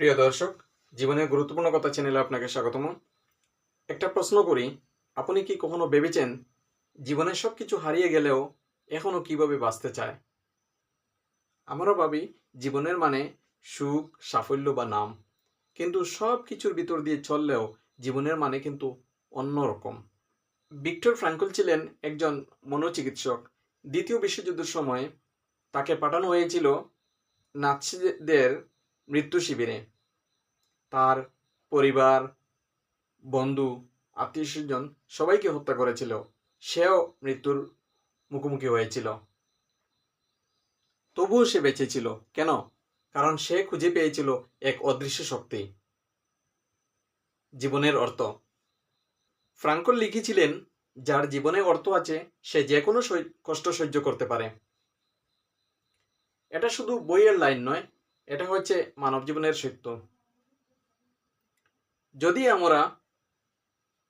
প্রিয় দর্শক, জীবনের গুরুত্বপূর্ণ কথা চ্যানেলে আপনাকে স্বাগতম। একটা প্রশ্ন করি, আপনি কি কখনো ভেবেছেন জীবনে সব কিছু হারিয়ে গেলেও এখনও কীভাবে বাঁচতে চায়? আমরা ভাবি জীবনের মানে সুখ, সাফল্য বা নাম। কিন্তু সব কিছুর ভিতর দিয়ে চললেও জীবনের মানে কিন্তু অন্যরকম ভিক্টর ফ্রাঙ্কল ছিলেন একজন মনোচিকিৎসক। দ্বিতীয় বিশ্বযুদ্ধের সময় তাকে পাঠানো হয়েছিল নাৎসিদের মৃত্যু শিবিরে। তার পরিবার, বন্ধু, আত্মীয় স্বজন সবাইকে হত্যা করেছিল। সেও মৃত্যুর মুখোমুখি হয়েছিল। তবুও সে বেঁচে ছিল। কেন? কারণ সে খুঁজে পেয়েছিল এক অদৃশ্য শক্তি। জীবনের অর্থ। ফ্রাঙ্কল লিখেছিলেন, যার জীবনে অর্থ আছে, সে যে কোনো কষ্ট সহ্য করতে পারে। এটা শুধু বইয়ের লাইন নয় এটা হচ্ছে মানব জীবনের সত্য যদি আমরা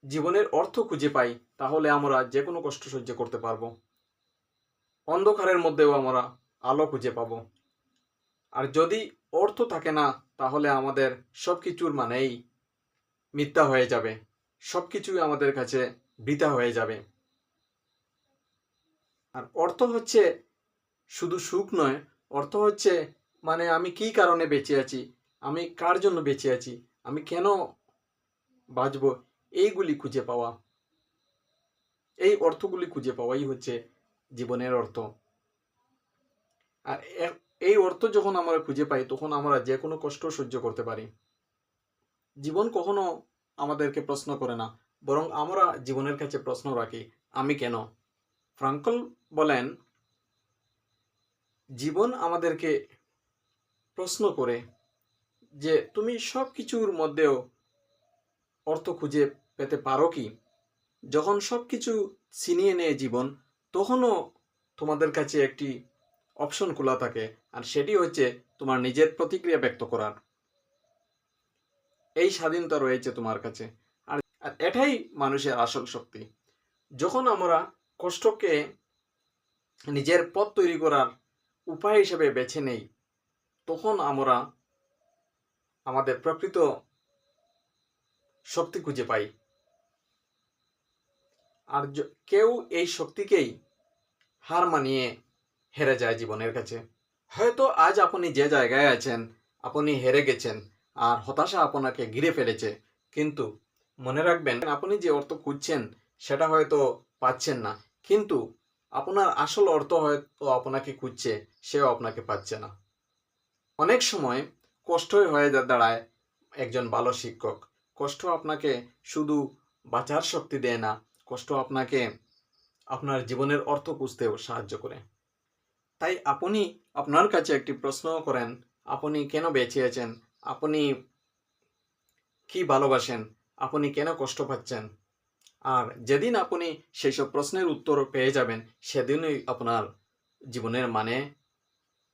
জীবনের অর্থ খুঁজে পাই, তাহলে আমরা যে কোনো কষ্ট সহ্য করতে পারব। অন্ধকারের মধ্যেও আমরা আলো খুঁজে পাবো। আর যদি অর্থ থাকে না, তাহলে আমাদের সব কিছুর মানেই মিথ্যা হয়ে যাবে। সব কিছুই আমাদের কাছে বৃথা হয়ে যাবে। আর অর্থ হচ্ছে শুধু সুখ নয়, অর্থ হচ্ছে মানে আমি কি কারণে বেঁচে আছি? আমি কার জন্য বেঁচে আছি? আমি কেন বাঁচব? এইগুলি খুঁজে পাওয়া। এই অর্থগুলি খুঁজে পাওয়াই হচ্ছে জীবনের অর্থ। আর এই অর্থ যখন আমরা খুঁজে পাই, তখন আমরা যে কোনো কষ্ট সহ্য করতে পারি। জীবন কখনো আমাদেরকে প্রশ্ন করে না, বরং আমরা জীবনের কাছে প্রশ্ন রাখি, আমি কেন? ফ্রাঙ্কল বলেন, জীবন আমাদেরকে প্রশ্ন করে যে তুমি সব কিছুর মধ্যেও অর্থ খুঁজে পেতে পারো কি? যখন সব কিছু ছিনিয়ে নেয় জীবন, তখনও তোমাদের কাছে একটি অপশন খোলা থাকে, আর সেটি হচ্ছে তোমার নিজের প্রতিক্রিয়া ব্যক্ত করার। এই স্বাধীনতা রয়েছে তোমার কাছে আর আর এটাই মানুষের আসল শক্তি। যখন আমরা কষ্টকে নিজের পথ তৈরি করার উপায় হিসেবে বেছে নেই তখন আমরা আমাদের প্রকৃত শক্তি খুঁজে পাই। আর কেউ এই শক্তিকেই হার মানিয়ে হেরে যায় জীবনের কাছে। হয়তো আজ আপনি যে জায়গায় আছেন, আপনি হেরে গেছেন আর হতাশা আপনাকে ঘিরে ফেলেছে, কিন্তু মনে রাখবেন আপনি যে অর্থ খুঁজছেন, সেটা হয়তো পাচ্ছেন না। কিন্তু আপনার আসল অর্থ হয়তো আপনাকে খুঁজছে, সেও আপনাকে পাচ্ছে না। অনেক সময় কষ্টই হয়ে দাঁড়ায় একজন ভালো শিক্ষক। কষ্ট আপনাকে শুধু বাঁচার শক্তি দেয় না, কষ্ট আপনাকে আপনার জীবনের অর্থ খুঁজতেও সাহায্য করে। তাই আপনি আপনার কাছে একটি প্রশ্ন করেন, আপনি কেন বেঁচে আছেন? আপনি কি ভালোবাসেন? আপনি কেন কষ্ট পাচ্ছেন? আর যেদিন আপনি সেই সব প্রশ্নের উত্তর পেয়ে যাবেন, সেদিনই আপনার জীবনের মানে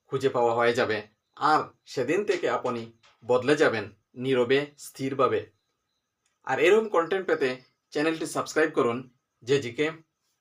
খুঁজে পাওয়া হয়ে যাবে। আর সেদিন থেকে আপনি বদলে যাবেন নীরবে, স্থিরভাবে। আর এরকম কন্টেন্ট পেতে চ্যানেলটি সাবস্ক্রাইব করুন যে জিকে